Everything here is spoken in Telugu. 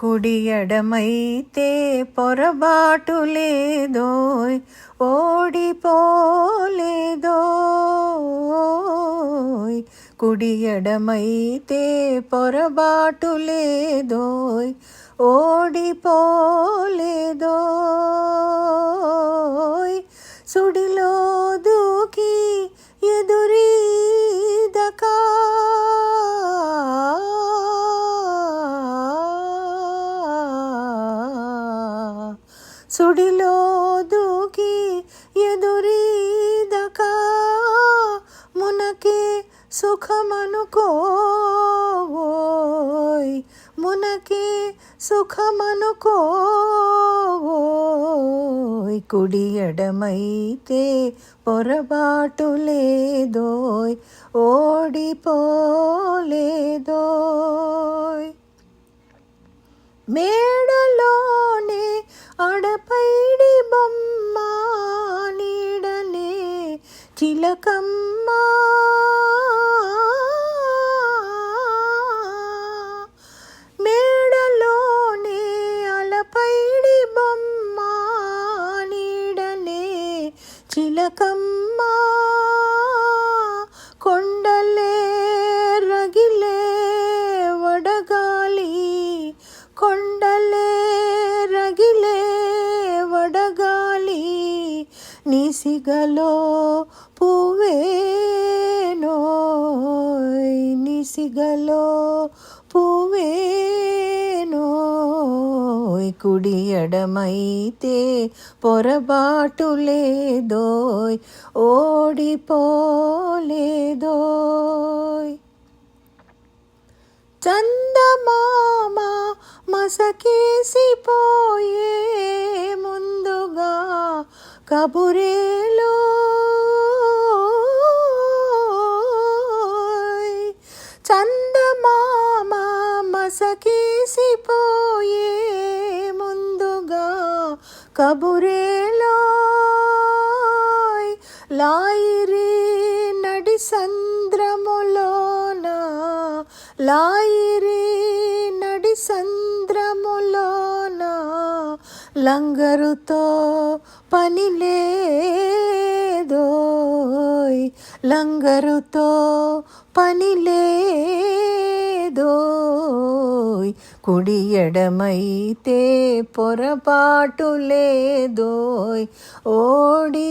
కుడి ఎడమైతే పొరబాటు లేదోయ్ ఓడిపోలేదోయ్. కుడి ఎడమైతే పొరబాటు లేదోయ్ ఓడిపోలేదో సుడిలో దూకి ఎదురీదకా మునకే సుఖమనుకోవోయ్ మునకే సుఖమనుకోవోయ్ కుడి ఎడమైతే పొరపాటు లేదోయ్ ఓడిపోలేదోయ్ మేడ పైడి బొమ్మ నీడనే చిలకమ్మ. మేడలోనే అలపైడి బొమ్మ నీడనే చిలకమ్మ. కొండలే రగిలే వడగాలి కొండలే నిసిగలో పువ్వేనోయ్ నిసిగలో పువ్వేనోయ్ కుడి ఎడమైతే పొరబాటు లేదోయ్ ఓడిపోలేదోయ్. చందమామ మసకేసిపోయే కబురేలో చందమామ మసకేసిపోయే ముందుగా కబురేలో లాయిరి నడి సంద్రములోన లాయిరి నడి సంద్రములో లంగరుతో పని లేదోయ్ లంగరుతో పని లేదోయ్ కుడి ఎడమైతే పొరపాటు లేదోయ్ ఓడిపోలేదోయ్